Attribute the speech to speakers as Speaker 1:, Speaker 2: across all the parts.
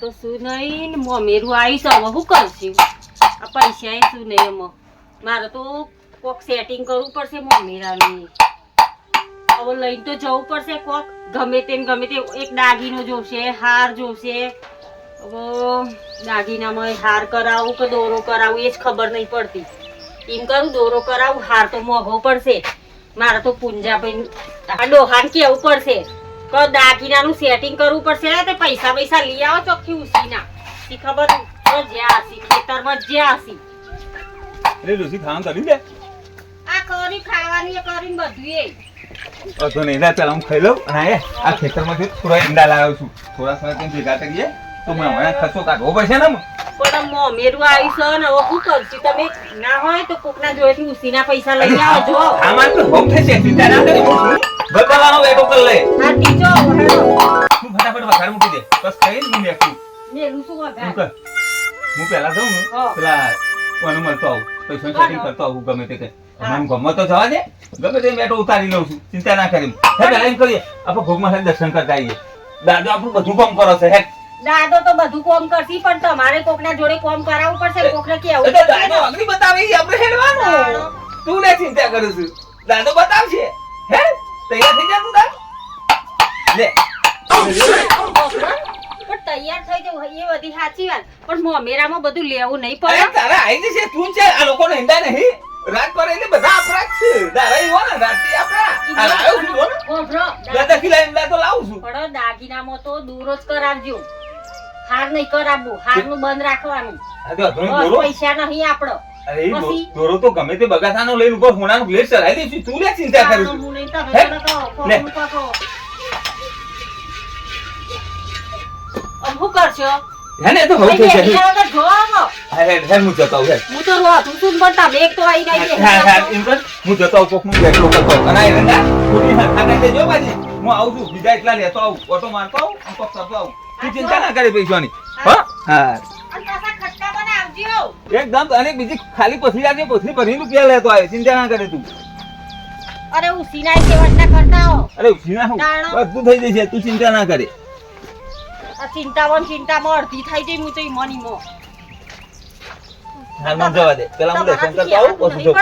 Speaker 1: તો શું નહીં ને મમેરું આવીશ હવે શું કરશું આ પૈસા એ શું નહીં એમાં? મારે તો કોક સેટિંગ કરવું પડશે મમેરાનું હવે લઈને તો જવું પડશે કોક. ગમે તે ગમે તે એક દાગીનો જોશે, હાર જોશે. હવે દાગીનામાં હાર કરાવું કે દોરો કરાવું એ જ ખબર નહીં પડતી. એમ કરું, દોરો કરાવું, હાર તો મોંઘો પડશે. મારે તો પૂંજાભાઈ આ ડોહાન કેવું પડશે? કે દાગીનાનું સેટિંગ કરવું પડશે. તે પૈસા પૈસા લઈ આવો ચોખ્ખી ઉસીના. ઈ ખબર? તો જ્યાં હસી ખેતરમાં જ્યાં હસી
Speaker 2: અરે લુસી ખાવાનું કર્યું દે
Speaker 1: આ કરી ખાવાની એ કરીને બધું એ
Speaker 2: તો નહીં ના પેલા હું ખાઈ લઉં અને આ ખેતરમાંથી થોડા ઈંડા લાવ્યો છું. થોડા સમય ભેગા કરીએ. તો મને હમણાં ખર્ચો કાઢવો પડશે ને
Speaker 1: પણ મોમેરું આવી છે ને હવે શું કરશું તમે ના હોય તો કોકના જોડેથી ઉસીના પૈસા લઈ આવજો.
Speaker 2: આમાં તો બહુ થશે ચિંતા ના કરી બદલવાનો વેટો કર લે.
Speaker 1: હા ટીચો
Speaker 2: તું ફટાફટ વઘાર મૂકી દે. બસ ખાઈ હું મેકું
Speaker 1: મેલું શું
Speaker 2: હું હું પહેલા જાઉં ને પેલા કોને મળતો આવું. પૈસા સેટિંગ કરતો આવું ગમે તે કે મને ગમે તો જવા દે. ગમે તે મેટો ઉતારી લઉં છું. ચિંતા ના કરી. હે પહેલા એમ કરીએ. આપણે ભોગમાં દર્શન કરતા આવીએ. દાદા આપણું બધું કામ કરો છે હે.
Speaker 1: દાદો તો બધું કોમ કરશી પણ તમારે કોકના જોડે કોમ કરાવવું પડશે ને કોકને કેવું
Speaker 2: એટલે દાદો
Speaker 1: ને.
Speaker 2: બતાવે બતાવી આપણે હેડવાનું. તું ને ચિંતા કરું છું. દાદો બતાવશે. હે? તૈયાર થઈ જા તું દાદ. લે.
Speaker 1: પણ તૈયાર થઈ જવું એ બધી સાચી વાત. પણ મોમેરામાં બધું લેવું નહીં પડે.
Speaker 2: તારા આવી જશે તું છે આ લોકો હિંડા નહીં. રાત પર એટલે બધા અપરાધ છે. તારા એવો ને રાતે આપણા. આ લાવ્યો છું ને. દાદા કિલા એમ તો લાવું છું.
Speaker 1: પણ દાગીનામાં તો દૂર જ કરાવજો. હાર નહીં કરાવવું હારનું બંધ રાખવાનું. પૈસા નહીં આપણો.
Speaker 2: અરે ઈ દો-
Speaker 1: પછી?
Speaker 2: દોરો તો ગમે તે બગાસાનો લઈને ઉપર હોનાનું પ્લેટ ચડાવી દઈશું. તું લે ચિંતા કરું છું
Speaker 1: હું કરશો?
Speaker 2: ને તો હવે થઈ જશે
Speaker 1: આવો.
Speaker 2: હા હે હે હું જતો આવું હું.
Speaker 1: તો રોતું છું ને પણ તમે એક તો આઈને આઈ
Speaker 2: હા હા એમ કર. હું જતો આવું કોકનું બેઠો કરતો અને આ રંગા ખોટી હરખા કરી દેજો બાજી હું આવું છું બીજા એટલા લેતો આવું. ઓટો મારતો આવું કોક કરતો આવું. તું ચિંતા ના કરે પૈસાની હા. એકદમ અને બીજી ખાલી પથરી આજે પથરી ભરીને રૂપિયા લેતો આવે. ચિંતા ના કરે તું.
Speaker 1: અરે ઉસીના સેવટ ના કરતા હો.
Speaker 2: અરે
Speaker 1: ઉસીના
Speaker 2: બધું થઈ જશે તું ચિંતા ના કરે.
Speaker 1: આ ચિંતામાં ને ચિંતામાં અડધી થઈ જઈ હું તો ઈ મની મો
Speaker 2: હાલ મને જવા દે. પેલા હું દર્શન કરતો આવું પછી જો.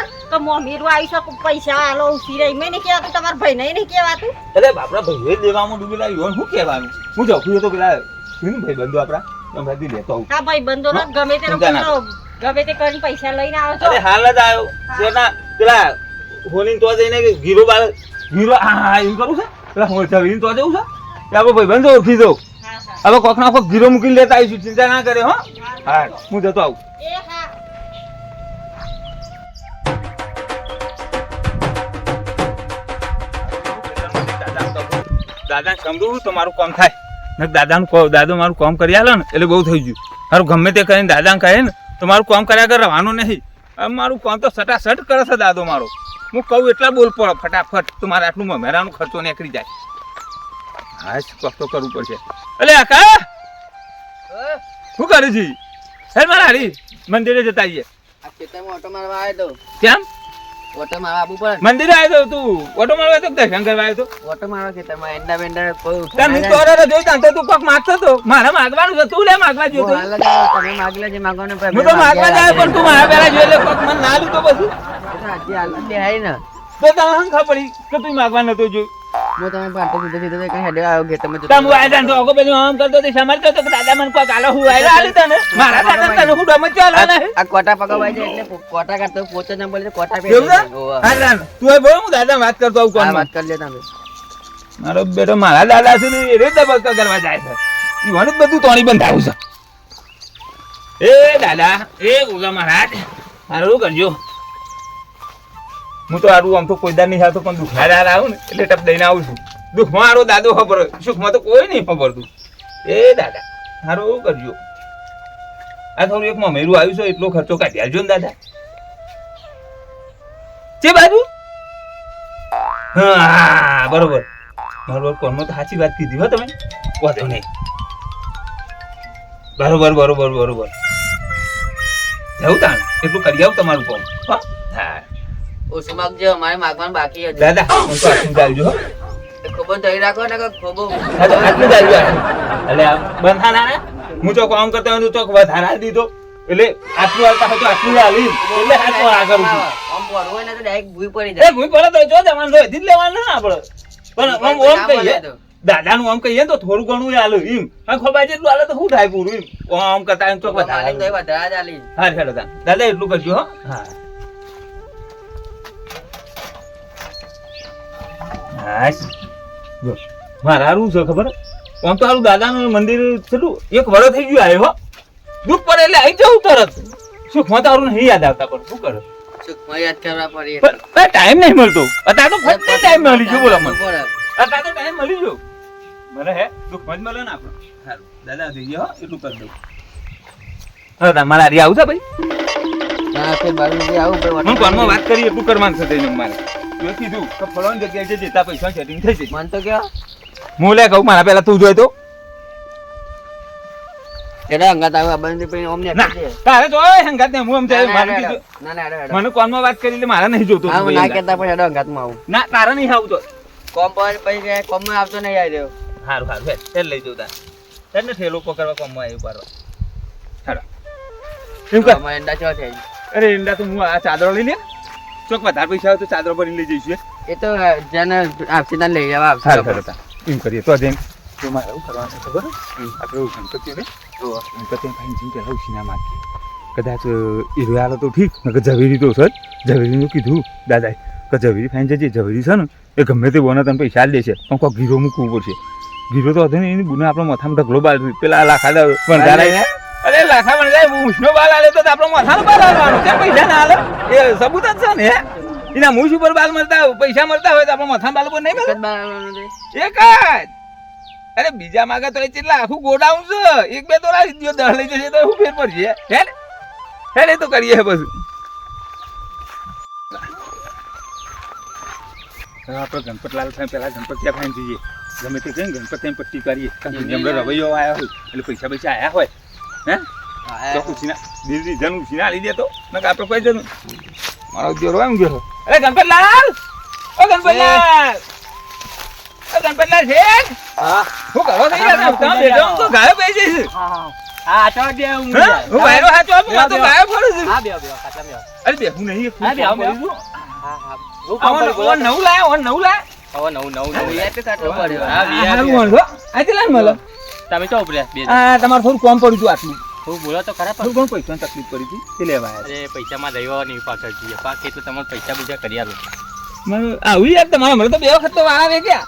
Speaker 1: શકો પૈસા આલો ઉસી રહી મેં કેવા કહેવાતું તમારા ભાઈને નહીં કહેવાતું.
Speaker 2: અરે બાપડા ભાઈ દેવામાં ડૂબેલા યોન શું કહેવાનું? હું જાઉં તો પેલા શું ભાઈ બંધુ આપડા હમણાંથી લેતો આવું.
Speaker 1: હા ભાઈ બંધો
Speaker 2: હા?
Speaker 1: ગમે તે
Speaker 2: ચિંતા ના
Speaker 1: ગમે તે કરીને પૈસા લઈને આવો છો
Speaker 2: અરે હાલ જ આવ્યો તેના પેલા હોની તો જઈને ગીરો બાળ ગીરો હા હા એમ કરું છે? પેલા તો જવું છે? આપણે ભાઈ બંધો ઓળખી દઉં હવે કોક ના કોક ગીરો મૂકીને લેતા આવીશું. ચિંતા ના કરે હો. હા હું જતો આવું.
Speaker 1: એ હા.
Speaker 2: દાદા સમજવું તો મારું કામ થાય. ને દાદાનું કહો દાદો મારું કામ કરી આલો ને એટલે બહુ થઈ ગયું. મારું ગમે તે કરીને દાદાને કહે ને તો મારું કામ કર્યા કર રહેવાનું નહીં. મારું કામ તો સટાસટ કરે છે દાદો મારો. હું કહું એટલા બોલ પડો ફટાફટ તો મારે આટલું મહેરાનો ખર્ચો નીકળી જાય. હા જ કોક તો કરવું પડશે. અલે આકા! શું કરે છે? હે મારા હરી મંદિરે જતા આવીએ.
Speaker 3: આ ખેતરમાં ઓટો મારવા આવ્યો
Speaker 2: કેમ?
Speaker 3: તો ઓટો મારવા આવવું પડે
Speaker 2: મંદિરે આવ્યો તો તું. ઓટો મારવા તો દર્શન કરવા આવ્યો તો?
Speaker 3: ઓટો મારવા ખેતરમાં એંડા બેંડા કોઈ
Speaker 2: તાર હું તો જોઈ તાં તો તું કોક માગતો તો. મારે માગવાનું છે. તું લે માગવા જોતો
Speaker 3: જ તમે માગી લેજો, માગવાનું
Speaker 2: હું તો માગવા જાય પણ તું મારા પેલા જોઈ લે કોક મને ના લીધો પછી.
Speaker 3: સાચી હાલ જ ને.
Speaker 2: તો તને ખબર પડી કે તું માગવા નતો જોઈ
Speaker 3: હું તમે પાટો સીધો સીધો કઈ હેડે આવ્યો ખેતરમાં જતો
Speaker 2: તમ આયા તો અગો પેલી આમ કરતો તે સમજતો તો દાદા મને આલો હું આયલા આલી તને? મારા દાદા તને હું ડમ ચાલો ને
Speaker 3: આ કોટા પકવાય છે એટલે કોટા કાઢતો પોચો ના બોલે કોટા પે
Speaker 2: હા તું એ બોલ હું દાદા વાત કરતો આવું કોણ
Speaker 3: વાત કરી લે તમે.
Speaker 2: મારો બેટો મારા દાદા છે ને એ રીતે બક્કા કરવા જાય છે. ઈવાનું બધું તોણી બંધાવું છે. એ દાદા એ ગોગા મહારાજ મારું કરજો. હું તો આરું આમ તો કોઈ દાર નહીં આવતો પણ દુઃખમાં દાર આવું ને, એટલે ટપ દઈને આવું છું. દુઃખમાં આરો દાદો ખબર સુખમાં તો કોઈ નહીં ખબરતું એ દાદા સારું કરજો. આ થોડું એક મમેરું આવ્યું છે, એટલો ખર્ચો કાઢી આવજો ને દાદા. જે બાજુ? હા, બરોબર. બરોબર, કોણમાં તો સાચી વાત કીધી હો તમે. વાંધો નહીં. બરોબર બરોબર બરોબર. જવું તાણ, એટલું કરી આવું તમારું કામ હો?
Speaker 3: ઓછું માગજો મારે માગવાનું બાકી હતું.
Speaker 2: દાદા હું તો આટલું ચાલજો હો.
Speaker 3: ખોબો ધરી રાખો ને ખોબો
Speaker 2: આટલું ચાલજો એટલે બંધા ના? હું તો આમ કરતા હું તો વધારા દીધો. એટલે આટલું આવતા હોય તો આટલું હાલી એટલે હાથ આગળ ઊભી.
Speaker 3: આમ પડવું ને તો direct ભૂઈ પડી જાય.
Speaker 2: ભૂઈ પડે તો જો જવાનું તો હજી જ લેવાનું ને આપણે પણ આમ ઓમ કહીએ દાદાનું આમ કહીએ ને તો થોડું ઘણું હાલે એમ. અને ખોબાઈ જેટલું તો શું થાય પૂરું એમ. આમ કરતા એમ વધારે.
Speaker 3: વધારે આલી.
Speaker 2: હા દાદા એટલું કરજો હો. હાશ. જો મારે હારું છે ખબર? આમ તો હારું દાદાનું મંદિર છેલ્લું એક વરસ થઈ ગયું આવ્યો હો. દુઃખ પડે એટલે આવી જવું તરત. શું ખોત હારું નહીં યાદ આવતા પણ શું કરે?
Speaker 3: સુખમાં યાદ કરવા પડે
Speaker 2: પણ ટાઈમ નહીં મળતો. અત્યારે તો ફક્ત ટાઈમ મળી ગયો બોલો મને. અત્યારે તો ટાઈમ મળી ગયો. મને હે દુઃખ જ મળે ને આપણે. સારું દાદા જઈએ હો એટલું કરી દઉં. તમારે હારી આવું છે ભાઈ?
Speaker 3: હા, તે બાર આવું
Speaker 2: હું ફોનમાં વાત કરી એટલું કરવાનું છે તેને મારે મેં કીધું કે ફલાણી જગ્યાએ જે જતા પૈસા સેટિંગ થઈ જશે.
Speaker 3: મન તો કયો
Speaker 2: હું લે કહું મારા પહેલા તું જોઈ તો.
Speaker 3: એડા અંગાત આવે બંધ પછી ઓમને
Speaker 2: ના તારે તો હંગાત ને હું આમ જાય
Speaker 3: ના,
Speaker 2: કીધું.
Speaker 3: ના, ના, ના, ના.
Speaker 2: મને વાત કરી એટલે મારે નહીં જોતું
Speaker 3: હા, હું ના
Speaker 2: હંગાત.
Speaker 3: કહેતા પણ એડા અંગાતમાં આવું.
Speaker 2: ના તારા નહીં આવતો
Speaker 3: કોમ પર પછી કે કોમમાં આવતો નહીં આવી રહ્યો.
Speaker 2: હારું હેડ હેડ લઈ જઉં તાર. હેડ ને ઠેલો પકડવા કોમમાં આવ્યું એમ કર.
Speaker 3: એંડા ચો થઈ
Speaker 2: અરે તો હું આ ચાદરો લઈ લે ચોક વધારે પૈસા આવે તો ચાદરો ભરી લઈ જઈશું
Speaker 3: એ તો જેને આપશે ત્યાં લઈ જવા
Speaker 2: સારું એમ કરીએ. તો જઈને તો મારે એવું કરવાનું છે ખબર? આપણે એવું ગણપતિ તો ગણપતિ ભાઈ જેમ પહેલાં ઉછીના માગીએ કદાચ એ હાલો તો ઠીક નકર ઝવેરી તો સર. ઝવેરીનું કીધું દાદાએ કે ઝવેરી ફાઈન જજે ઝવેરી છે ને એ ગમે તે બોના તને પૈસા દેશે. પણ કોઈ ગીરો મૂકવું પડશે. ગીરો તો હતો ને એની બુને આપણો માથામાં ઢગલો બાલ પેલા લાખા અરે લાખા મૂછનો બાલ આલે તો આપણો માથાનો બાલ આલવાનો છે પૈસા ના આલે? એ સબૂત જ છે ને. એના મૂછ ઉપર બાલ મળતા હોય, પૈસા મળતા હોય તો આપણો માથાનો બાલ ઉપર નહીં મળે
Speaker 3: એક જ
Speaker 2: અરે બીજા માગે તો કેટલા? આખું ગોડાઉન છે. એક બે તોલા દો દહ લઈ જશે તો શું ફેર પડશે? હે ને? હે તો કરીએ હે બધું આપણે ગણપતલાલ થાય પેલા ગણપતિયા ફાઈન જઈએ. ગમે તે કહીને ગણપતિ પટ્ટી કરીએ કારણ કે રવૈયો આવ્યા હોય એટલે પૈસા પૈસા આવ્યા હોય. હે? તો દીદી જન ઉછીના આલી તો નકર આપણે કોઈ જનું મારો જોરો એમ ગયો અરે ગણપતલાલ! ઓ ગણપતલાલ! ઓ ગણપતલાલ શેઠ
Speaker 3: હા.
Speaker 2: હું કરો થઈ ગયા તમે બેઠો તો ગાયો બેસી છે.
Speaker 3: હા ચો દે હું?
Speaker 2: હું વાયરો હાચો આપું? તો ગાયો ફરું છું.
Speaker 3: હા બે બે ખાતા બે
Speaker 2: અરે બે હું નહીં
Speaker 3: હા, બે,
Speaker 2: હું
Speaker 3: બે.
Speaker 2: ફરું છું.
Speaker 3: હા હા. હું
Speaker 2: આવો
Speaker 3: કોમ
Speaker 2: નવું લાયો નવું લાયો.
Speaker 3: હવે નવું નવું નવું. યાર કાટલો પડ્યો.
Speaker 2: હા,
Speaker 3: તમે ચો ઉભર્યા બે
Speaker 2: તમારે થોડું કોમ પડ્યું હતું આટલું.
Speaker 3: હું બોલો તો ખરા
Speaker 2: પણ ઘણું પૈસાની તકલીફ પડી હતી તે લેવા
Speaker 3: અરે પૈસામાં રહ્યો નહીં પાછળ જઈએ. પાક એટલે તમારે પૈસા બીજા કરી આલો.
Speaker 2: આવું યાર તમારા મને તો બે વખત તો વાળા વેચ્યા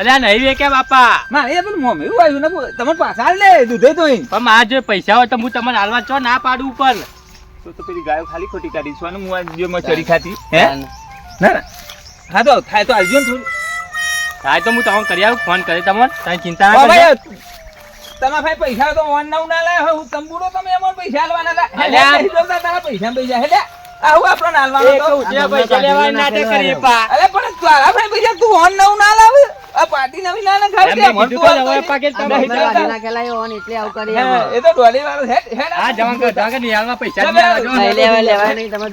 Speaker 3: અરે આ નહીં વેચ્યા બાપા.
Speaker 2: મારે યાર પેલું મોં એવું આવ્યું ને તમારે પાછા લે દૂધે તો
Speaker 3: પણ મારા જે પૈસા હોય તો હું તમને હાલવા છો ના પાડું ઉપર.
Speaker 2: તો તો પેલી ગાયો ખાલી ખોટી કાઢી છું અને હું આ જે મેં ચડી ખાતી હે? ના. ના હા તો થાય તો આવજો ને થોડું.
Speaker 3: થાય તો હું તમને કરી આવું ફોન કરી તમને. તમે ચિંતા ના કરજો.
Speaker 2: તમારા ભાઈ પૈસા તો ઓન નવ ના લાયા હોય હું તંબુરો તમે એમાં પૈસા આલવાના હતા. હેડે, તારા પૈસા પૈસા હેડે. આ હું આપણો તો
Speaker 3: પૈસા લેવા નાટક કરીએ પા.
Speaker 2: અરે પણ તારા ભાઈ પૈસા તું ઓન નવ ના લાવે? આ પાર્ટી નવી ના ના ખાવી દે,
Speaker 3: તો હવે એટલે આવું કરી
Speaker 2: એ તો ડોલી વાળો હેડ હેડ.
Speaker 3: જવાન પૈસા. લેવા લેવા નહીં તમે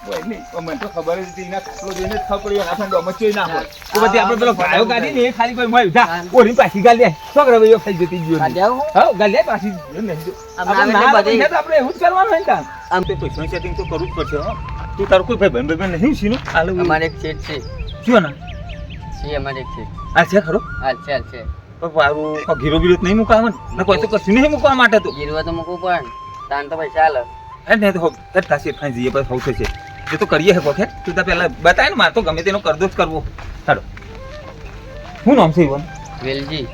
Speaker 2: મને તો ખબર જ હતી એના ખાટલો જોઈને જ ખબર પડી એના ફંડો મચ્યો ના હોય. તો પછી આપણે પેલો ભાયો કાઢીને એ ખાલી કોઈ જા પાછી ગાલ દે છોકરા ભાઈઓ ખાઈ જતી ગયો હા ગાલ દે પાછી. નહીં આપણે તો એવું જ કરવાનું હોય કામ. આમ. તો પૈસા સેટિંગ તો કરવું જ પડશે હો. તું તારું કોઈ ભાઈ ભાઈ ભાઈ નહીં સીનું? હાલો
Speaker 3: અમારે એક સેટ છે.
Speaker 2: શું ના
Speaker 3: છે અમારે એક સેટ
Speaker 2: આ છે ખરો?
Speaker 3: હાલ છે હાલ છે
Speaker 2: મારું ઘીરો બીરો નહીં મુકાવે ને? કોઈ તો કશું નહીં મૂકવા માટે તો.
Speaker 3: ગીરવા તો મૂકવું પણ તાન તો પૈસા હાલ
Speaker 2: હે ને તો હે તાસી ખાઈ જઈએ પછી થશે. એ તો કરીએ હે કોખે તું તો પહેલા બતાય ને મારે તો ગમે તેનો કરદો જ કરવો. હાલો. શું નામ છે ઈવન?
Speaker 3: વેલજી.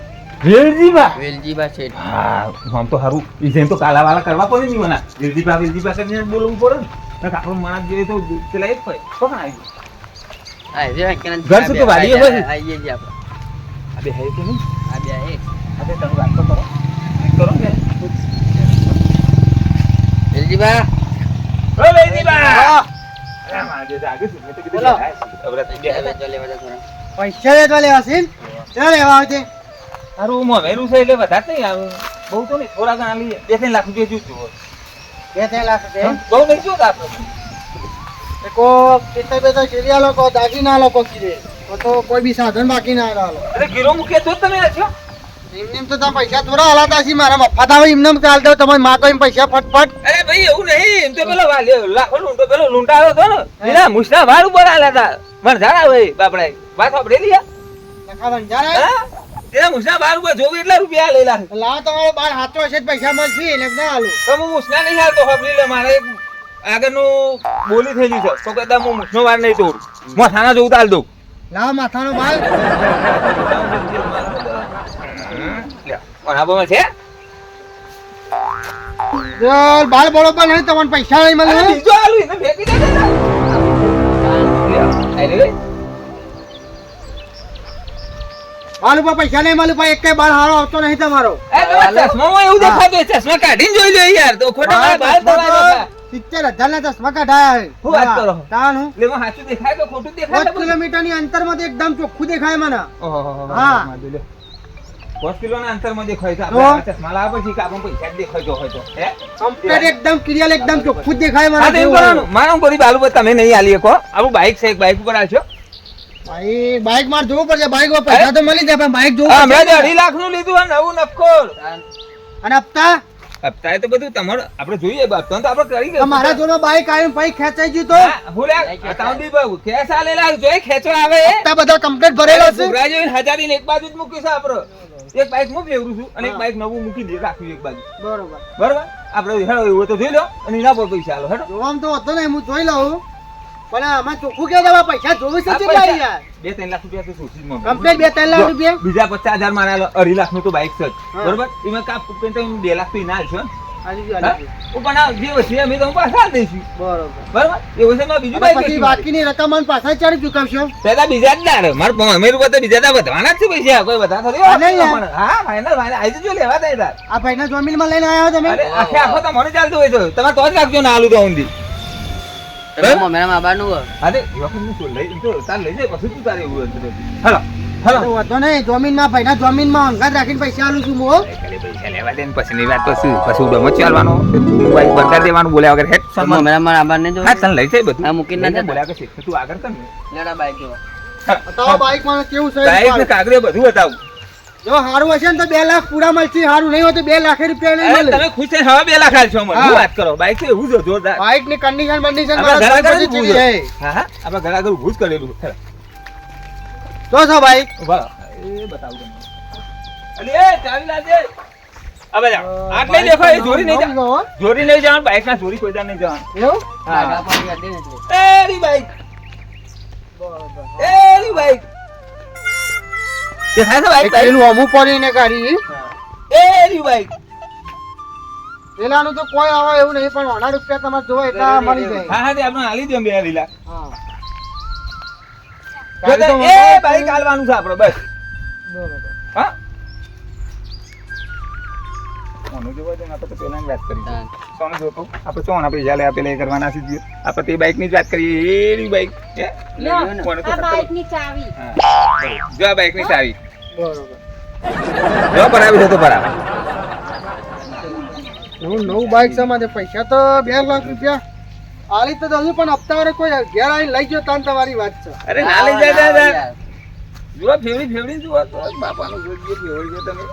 Speaker 2: વેલજીબા
Speaker 3: વેલજી છે
Speaker 2: હા આમ તો સારું ડિઝાઇન તો કાલા વાળા કરવા પડે નહીં મને વેલજીબા વેલજીબા કરીને બોલવું પડે ને. આપણો માણસ જોઈએ તો પેલા એક જ તો કોણ આવી
Speaker 3: જાય
Speaker 2: ઘર સુધી વાડીએ હોય?
Speaker 3: આવીએ જી આપણે.
Speaker 2: આ બે હે કે નહીં?
Speaker 3: આ બે એક
Speaker 2: આ બે તમે વાત તો કરો. કરો ને
Speaker 3: વેલજી બા
Speaker 2: ઓ વેલજીબા
Speaker 4: પૈસા લેવા લેવા છે? ક્યાં લેવા આવશે
Speaker 2: સારું મોંઘેરું છે એટલે વધારે નહીં આવે. બહુ તો નહીં થોડા ઘણા લઈએ. બે ત્રણ લાખ રૂપિયા જોઈતું
Speaker 4: બે ત્રણ લાખ રૂપિયા
Speaker 2: બહુ નહીં જોતા આપણે.
Speaker 4: એ કો કેટલા બધા ચીડિયા લોકો દાગીના લોકો કીધે. તો તો કોઈ બી સાધન બાકી ના રહ્યો
Speaker 2: અરે ગીરો મૂકીએ તો તમે હશો
Speaker 4: એમને એમ તો તમે પૈસા થોડા હલાતા છે મારા મફત આવે એમને તમારી માં એમ પૈસા ફટફટ.
Speaker 2: અરે ભાઈ એવું નહીં એમ તો પેલો લાખો લૂંટો પેલો લૂંટાયો હતો ને એના ઉપર આલ્યા હતા. વણઝારા ભાઈ બાપડા વાત સાંભળેલી આ?
Speaker 4: લખા
Speaker 2: મુસના ઉપર જોવી એટલા રૂપિયા લેલા છે.
Speaker 4: લાવ તમારો બાર હાથો જ પૈસા મળશે એટલે ના હાલું.
Speaker 2: તો હું મુસના નહીં હાલતો સાંભળી લે મારે આગળનું બોલી થયેલી છે. તો કદાચ હું મુસનો વાર નહીં તોડું. મથાના જોઉં તો હાલ દઉં.
Speaker 4: લાવ માથાનો બાલ
Speaker 2: કોનાબામાં છે
Speaker 4: ચાલ બરોબર નહીં તમને પૈસા નહીં મળે
Speaker 2: બીજો આલુ એને ફેંકી દે ને. લે, આઈ લે.
Speaker 4: બાલ ઉપર પૈસા નહીં મળે ભાઈ એક બાર હારો આવતો નહીં તમારો
Speaker 2: ચશ્મામાં એવું દેખાતું ચશ્મા કાઢીને જોઈ લો યાર તો ખોટા મારા બાલ દબાઈ જતા.
Speaker 4: સિત્તેર હજાર ના ચશ્મા કાઢાયા હે.
Speaker 2: શું વાત કરો?
Speaker 4: તાન હું
Speaker 2: એટલે સાચું દેખાય તો ખોટું દેખાય
Speaker 4: પાંચ
Speaker 2: તો બધું?
Speaker 4: કિલોમીટરની અંતરમાં એકદમ ચોખ્ખું દેખાય મને હા.
Speaker 2: અંતરમાં દેખાય છે? આપણે ચશ્મા લાવ્યા પછી કે આપણને પૈસા દેખાય હોય તો. હે?
Speaker 4: કમ્પ્લીટ એકદમ ક્લિયર એકદમ ચોખ્ખું દેખાય મને
Speaker 2: એમ કરવાનું. મારા ઉપર બાલુ પર તમે નહીં આલી શકો. આપણું બાઇક છે એક બાઈક ઉપર આવશો
Speaker 4: ભાઈ બાઈક માર જોવું પડશે. બાઈક ઉપર પૈસા તો મળી જાય પણ બાઈક જોવું
Speaker 2: હમણાં અઢી લાખનું લીધું આ નવું નફકોર
Speaker 4: અને હપ્તા?
Speaker 2: હપ્તાએ તો બધું તમારે આપણે જોઈએ હપ્તા તો આપણે કરી
Speaker 4: આ મારા જોડે બાઈક આવ્યું ભાઈ ખેંચાઈ ગયું તો?
Speaker 2: હા, હું લે, બતાવું દી બાબુ. ખેંચ આલેલા, જોઈ ખેંચો આવે એ.
Speaker 4: હપ્તા બધા કમ્પ્લીટ ભરેલો છે.
Speaker 2: ઘૂઘરા હજારી ને એક બાજુ જ મૂકી છે આપણે. એક બાઈક હું ફેરવું છું અને એક. બાઈક નવું મૂકી દે રાખ્યું એક બાજુ.
Speaker 4: બરોબર.
Speaker 2: બરોબર? આપણે હેડો એવું તો જોઈ લો અને એના પર પૈસા આલો હેડો.
Speaker 4: જોવામ તો હતો ને હું જોઈ લઉં. પણ આમાં ચોખ્ખું કે તમારે પૈસા જોવું છે કેટલા યાર?
Speaker 2: બે ત્રણ લાખ રૂપિયા તો સોચી જ
Speaker 4: કમ્પ્લીટ બે ત્રણ લાખ રૂપિયા?
Speaker 2: બીજા પચાસ હજાર મારા અઢી લાખનું તો બાઈક છે બરોબર? એમાં એમ બે લાખ તો ને. છે. મેં બીજું
Speaker 4: અને
Speaker 2: બાઈક
Speaker 4: પછી રકમ મને પાછા ચાલી ચૂકવશો?
Speaker 2: પેલા બીજા જ મારે અમે રૂપિયા તો બીજા દાડે વધવાના જ કોઈ વધા થોડી
Speaker 4: હા, નહીં યાર.
Speaker 2: પણ. હા ફાઇનલ ફાઇનલ આવી જજો લેવા દે તાર
Speaker 4: આ ભાઈના જમીનમાં લઈને આવ્યા તમે?
Speaker 2: આખે આખો તો મને ચાલતું હોય તો. તમે તો જ રાખજો ને આલુ તો ઊંધી.
Speaker 3: તમે મમ્મીના માબાનું હો.
Speaker 2: અરે શું લઈ તો તાર લઈ જાય પછી તું તારે એવું તો. હાલો હાલો.
Speaker 4: નહીં જમીનમાં ભાઈના જમીનમાં અંગાત રાખીને પૈસા આલું છું હું
Speaker 2: પૈસા લેવા દે ને પછીની વાત પછી પછી ડમો ચાલવાનો. મોબાઈલ બંધ દેવાનું બોલ્યા વગર હેડ
Speaker 3: તો
Speaker 2: સન્માન.
Speaker 3: મમ્મીના માબાને જો.
Speaker 2: હા તને લઈ જાય બધું.
Speaker 3: હા, મૂકીને ના
Speaker 2: બોલ્યા તું આગળ કર ને.
Speaker 3: લેડા બાઈક જો.
Speaker 4: બતાવો બાઈક મને કેવું છે
Speaker 2: બાઈક ને કાગળિયો બધું બતાવું.
Speaker 4: જો સારું હશે ને તો બે લાખ પૂરા મળશે સારું નહીં હોય તો બે લાખ રૂપિયા નહીં મળે.
Speaker 2: તમે ખુશ હવે બે લાખ આલશો મને શું વાત કરો? બાઈક છે એવું છે જોરદાર.
Speaker 4: બાઈકની કન્ડિશન કન્ડિશન
Speaker 2: મારા ઘર આગળ જ
Speaker 4: છે
Speaker 2: છે. હા હા. આપણે ઘર આગળ ઊભું જ કરેલું છે.
Speaker 4: જો છો બાઈક
Speaker 2: ઊભા એ બતાવું તમને. અલી એ ચાવી લાજે હવે જાઓ આટલે દેખો એ ચોરી નહીં જા ચોરી નહીં જવાનું બાઈક ના ચોરી કોઈ નહીં જવાનું.
Speaker 4: એવું?
Speaker 2: હા. Bike bike. દેખાય છે બાઈક બાઈક?
Speaker 4: પેલું અમુક પડીને કાઢી.
Speaker 2: એ રી બાઈક
Speaker 4: પેલાનું તો કોઈ આવે એવું નહીં પણ ઓના રૂપિયા તમારે જોવા એટલા મળી જાય.
Speaker 2: હા હા તે આપણે દો બે
Speaker 4: હા.
Speaker 2: એ બાઈક આલવાનું છે આપણે બસ.
Speaker 4: બરોબર.
Speaker 2: હા. કોને જોવા દે આપણે તો વાત કરી સોનું જોતો આપણે ચોણ આપણે જ્યાં લે પેલા એ કરવાના છે આપણે તે બાઈકની જ વાત કરીએ.
Speaker 1: એવી ચાવી.
Speaker 2: જો આ બાઈકની ચાવી.
Speaker 4: બરોબર.
Speaker 2: જો પરાવી છે તો પરાવે
Speaker 4: નવું નવું બાઈક છે મારે પૈસા તો બે લાખ રૂપિયા. આલી તો હજુ પણ હપ્તા કોઈ ઘેર આવીને લઈ ગયો તાન તમારી વાત છે.
Speaker 2: અરે ના લઈ જાય દાદા. જુઓ ફેવડી ફેવડી જુઓ. તો બાપાનું જોઈ ફેવડી ગયો તમે.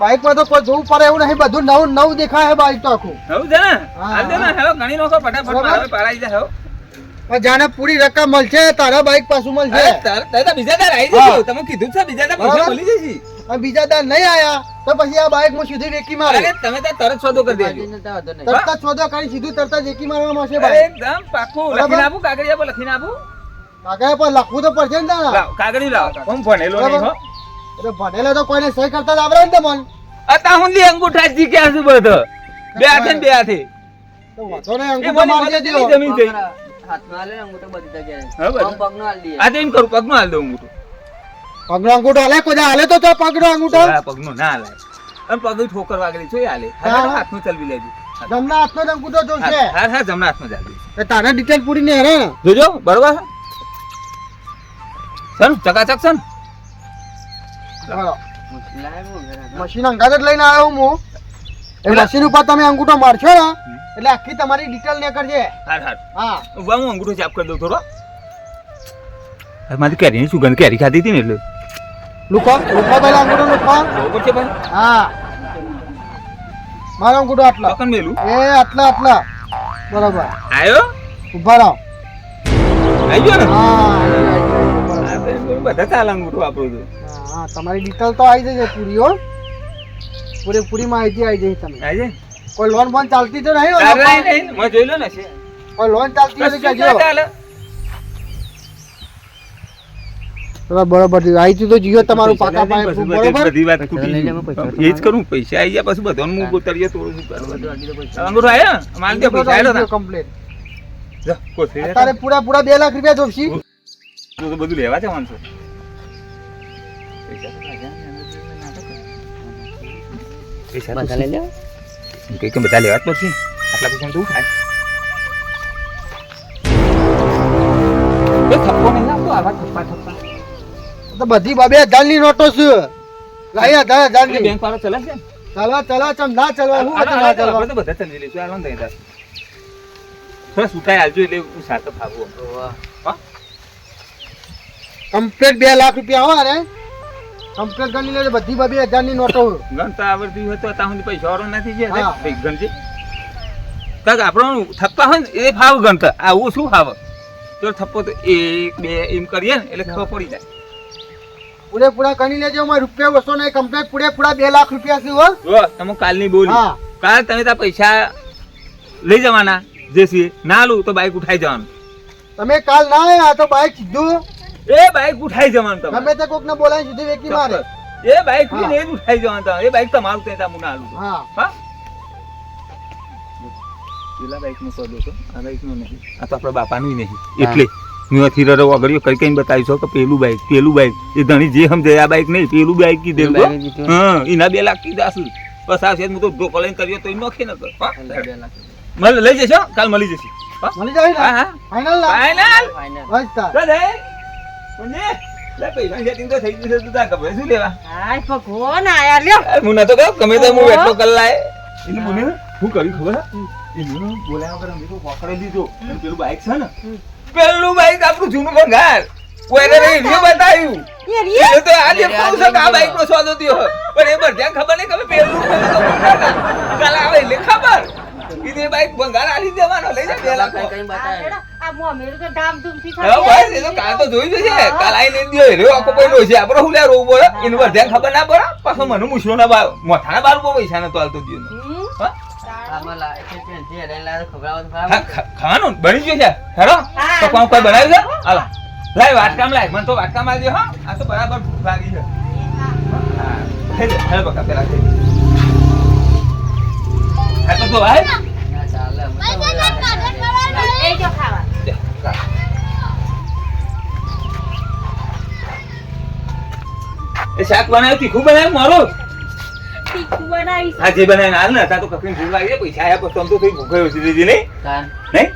Speaker 4: બાઈકમાં તો કોઈ જોવું પડે એવું નહીં. બધું નવું નવું દેખાય બાઈક તો આખું.
Speaker 2: નવું છે ને?
Speaker 4: હા,
Speaker 2: હાલ દે ને. ગણી નાખો ફટાફટ.
Speaker 4: બરાબર.
Speaker 2: પારાઈ જાય
Speaker 4: જાણે પૂરી રકમ મળશે તારા બાઈક પાછું મળશે.
Speaker 2: તાર- બીજા દાર આવી જશે તમે કીધું છે બીજા દાર પૈસા મળી જશે.
Speaker 4: અને બીજા દાર નહીં આયા તો પછી આ બાઈક હું સીધી રેકી મારે.
Speaker 2: અરે તમે તો તરત સોદો કરી દેજો.
Speaker 4: તરત જ સોદો કરી સીધું તરત જ રેકી મારવા આવશે ભાઈ
Speaker 2: એકદમ
Speaker 4: પાકું.
Speaker 2: લખીને આપું કાગળિયા પર લખીને આપું?
Speaker 4: કાગળિયા પણ લખવું તો પડશે ને
Speaker 2: દાદા કાગળી લાવ. હું ભણેલો નહીં હો?
Speaker 4: એટલે ભણેલો તો કોઈને સહી કરતા જ આવડે ને તમને.
Speaker 2: અતા હું લી અંગૂઠા જી કે આસુ બધો. બે હાથે ને બે હાથે.
Speaker 4: તો વાતો નહીં અંગૂઠા મારી દેજો.
Speaker 2: જમીન છે.
Speaker 3: હાથમાં હાલે અંગૂઠો બધી જગ્યાએ.
Speaker 2: હા,
Speaker 3: પગનો હાલ દઈએ.
Speaker 2: આ તો એમ કરું પગનું હાલ દઉં અંગૂઠું.
Speaker 4: પગનો અંગૂઠો હાલે કોઈ હાલે તો તો પગનો અંગૂઠો?
Speaker 2: આ ના હાલે અને પગ ઠોકર વાગેલી છે હાલે
Speaker 4: હા.
Speaker 2: હા. હાથનું ચલવી લેજો.
Speaker 4: જમણા હાથનો અંગૂઠો જોશે
Speaker 2: હા હા, હા જમણા હાથમાં ચાલવી
Speaker 4: તારા ડિટેલ પૂરી ને. હેરે
Speaker 2: જોજો બરોબર? ચકાચક.
Speaker 4: મશીન અંગાત લઈને આવ્યો હું. એ મશીન ઉપર તમે અંગૂઠો મારશો ને એટલે આખી તમારી ડિટેલ ને કરજે.
Speaker 2: હાર હાર.
Speaker 4: હા.
Speaker 2: ઊભા હું અંગૂઠો ચાપ કરી દઉં થોડો. મારી કેરીની સુગંધ કેરી ખાધી હતી ને એટલે.
Speaker 4: લુખો લુખો પહેલા અંગૂઠો લુખો
Speaker 2: બરોબર છે ભાઈ
Speaker 4: હા. મારો અંગૂઠો આટલો.
Speaker 2: ટોકન મેલું.
Speaker 4: એ આટલા આટલા. બરોબર.
Speaker 2: આયો?
Speaker 4: ઊભા રહો.
Speaker 2: આવી ગયો ને?
Speaker 4: હા
Speaker 2: બધા ચાલે અંગૂઠો આપણું તો
Speaker 4: હા તમારી ડિટેલ તો આવી જશે પૂરી હો. પૂરેપૂરી માહિતી આવી જશે તમે.
Speaker 2: આજે
Speaker 4: કોઈ લોન બોન ચાલતી તો નહીં હોય
Speaker 2: અરે નહીં, મેં જોઈ લો ને છે.
Speaker 4: કોઈ લોન ચાલતી હોય તો
Speaker 2: કશું
Speaker 4: કહેજો બરાબર બરાબર આવી તો જીઓ તમારું
Speaker 2: પૈસા
Speaker 4: પાકા
Speaker 2: લઈ
Speaker 4: પાયે
Speaker 2: જાય, પછી બધી-
Speaker 4: બરોબર?
Speaker 2: બધી વાત ખૂટી
Speaker 3: લઈ
Speaker 2: ગઈ.
Speaker 3: જાય, પૈસા
Speaker 2: એ જ કરું પૈસા આવી ગયા પછી બધાનું મું ઉતારીએ થોડું શું કરવાનું. અંગૂઠો આયો માલ દે પૈસા આયો ને?
Speaker 4: કમ્પ્લીટ
Speaker 2: જા,
Speaker 4: પૂરા પૂરા બે લાખ રૂપિયા જોશી
Speaker 2: તો બધું લેવા જવાનું છે પૈસા. પૈસા કંઈ કંઈ બધા લેવા જ પડશે. આટલા પૈસા શું થાય? થપ્પો નહીં આપતો આવા થપ્પા થપ્પા
Speaker 4: તો બધી બાબે હજારની નોટો છે. લઈ હજાર હજારની
Speaker 2: બેંક વાળો ચલાવશે છે?
Speaker 4: ચાલવા ચાલવા ચમ ના ચાલવા હું ના ચાલવા.
Speaker 2: તો બધા ચલી લઈશું. આલો ને તઈ થોડા સુકાઈ આવજો એટલે હું સાથે ફાવું.
Speaker 4: કમ્પ્લેટ બે લાખ રૂપિયા આવો ને કમ્પ્લીટ ગણી લેજો બધી બબે હજારની નોટો
Speaker 2: ગણતા આવડતી હોય તો ત્યાં સુધી પૈસા વાળો નથી જે ગણજે કાક આપણો થપ્પા હોય ને એ ફાવ ગણતા આવું શું ફાવ? તો થપ્પો તો એક બે એમ કરીએ ને એટલે ખબર પડી જાય.
Speaker 4: પૂરેપૂરા ગણી લેજો મારે રૂપિયા વસો નહીં કમ્પ્લીટ પૂરેપૂરા બે લાખ રૂપિયા છે હો.
Speaker 2: તમે કાલની બોલી. કાલ તમે ત્યાં પૈસા લઈ જવાના જે છે ના લઉં તો બાઈક ઉઠાઈ જવાનું.
Speaker 4: તમે કાલ ના આવ્યા તો બાઈક સીધું
Speaker 2: એ બાઈક ઉઠાઈ જવાનું તમે
Speaker 4: ગમે તે કોકને બોલાવી સુધી વેકી મારે.
Speaker 2: એ બાઈક. ને એ જ ઉઠાઈ જવાનું તમે એ બાઈક તમારું ત્યાં ત્યાં મુના આલું
Speaker 4: હા.
Speaker 2: હા. પેલા બાઈકનું કહો છો. આ બાઈકનું નહીં. આ તો આપણા બાપાનું નહીં. એટલે હું અહીંથી રરો વગડ્યો. કઈ કઈ બતાવી છો કે પેલું બાઈક પેલું બાઈક. એ ધણી જે સમજે આ બાઈક નહીં પેલું બાઈક કીધેલું
Speaker 3: પેલું બાઈક કીધું.
Speaker 2: હા એના બે લાખ કીધા છું. બસ આ છે હું તો લઈને કર્યો તો એ નોખી ન કર? લઈ જશો કાલ મળી જશે
Speaker 4: મળી જાય
Speaker 2: હા હા.
Speaker 4: ફાઇનલ ના
Speaker 2: ફાઈનલ મુન્ને લે પૈસા સેટિંગ તો થઈ ગયું છે તું તાર કપડે શું લેવા?
Speaker 1: હાય ભગવાન આયા લ્યો.
Speaker 2: અરે તો કહો ગમે તો હું એટલો હું. કર્યું ખબર એનું પર અમે તો પકડી પેલું છે ને પેલું બાઈક આપણું જૂનું ભંગાર. કોઈને બતાવ્યું.
Speaker 1: એ
Speaker 2: તો આજે કહું છું કે આ બાઈક નો સ્વાદ હતો પણ એ બધા ખબર નહીં કે પેલું પેલું તો ભંગાર. હતા. કાલ આવે એટલે ખબર. કીધું બાઈક ભંગાર આલી દેવાનો લઈ જા બે લાખ
Speaker 1: આ હેડો, આ મોમેરું તો ધામધૂમથી
Speaker 2: હા બસ એ તો કાલ તો જોઈ જશે કાલ આઈ લઈ દ્યો રે આખો કોઈ છે આપણે હું લે ખબર ના પડે? પાછો મને ના બાર મોથાના બાર પૈસા આલતો દ્યો ખાવાનું? બની ગયું છે? હેરો કોણ કોઈ બનાવ્યું છે? હાલો. લાય વાટકામ લાય. મને તો વાટકામ આવી હા. આ તો બરાબર ભૂખ લાગી છે. હા. હેલો બકા પેલા હેલો તો ભાઈ. શાક બનાવ્યું તીખું બનાવ્યું મારું?
Speaker 1: તીખું બનાવી
Speaker 2: હા જે બનાવીને હાલ ને તા તો કકડીને ભૂખ લાગી જાય, પૈસા આયા પછી તો થોડી ભૂખાયો છે થઈ ગઈ નહીં. નહીં?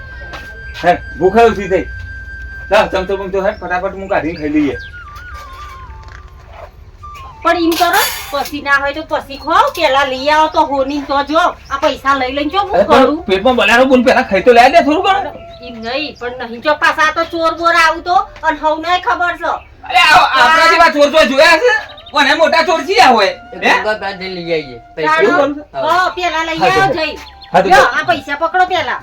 Speaker 2: હે ભૂખ ઓછી થઈ. ચમચો બમચો હે ફટાફટ હું કાઢીને ખાઈ લઈએ.
Speaker 1: પણ એમ કરો. પછી ના હોય તો પછી ખો પેલા લઈ આવો તો હોની તો જો. આ પૈસા લઈ લઈને જો હું
Speaker 2: પણ
Speaker 1: કરું.
Speaker 2: પેટમાં બનારો બોલ પેલા ખાઈ તો લે દે થોડું ઘણું.
Speaker 1: એમ નહીં પણ નહીં. જો પાછા તો ચોર બોર આવું તો. અને નહીં ખબર છો.
Speaker 2: અરે આપણા જેવા ચોર ચોર જોયા છે કોને મોટા ચોર ચિયા હોય? હે?
Speaker 3: લઈ આવીએ. પૈસા.
Speaker 1: પેલા લઈ આવો જઈ.
Speaker 2: હા, જો.
Speaker 1: આ પૈસા પકડો પેલા.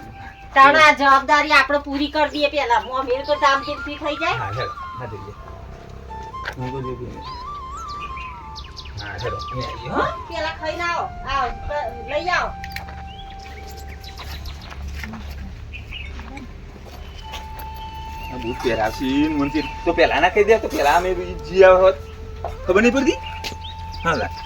Speaker 1: તાણ આ જવાબદારી આપણે પૂરી કરી દઈએ પેલા. મોમેર તો દામ તુમથી થઈ જાય.
Speaker 2: હા હા દે હું તો જોઈ ગયો. હા હેલો અહીંયા આવીએ, હો.
Speaker 1: હો, પેલા ખાઈને આવો. આવો લઈ આવો.
Speaker 2: બૂટ પહેરાવશી ને મને કે- તો પેલા ના કહી દે તો પેલા અમે જી આવ્યો હોત. ખબર નહીં પડતી? હા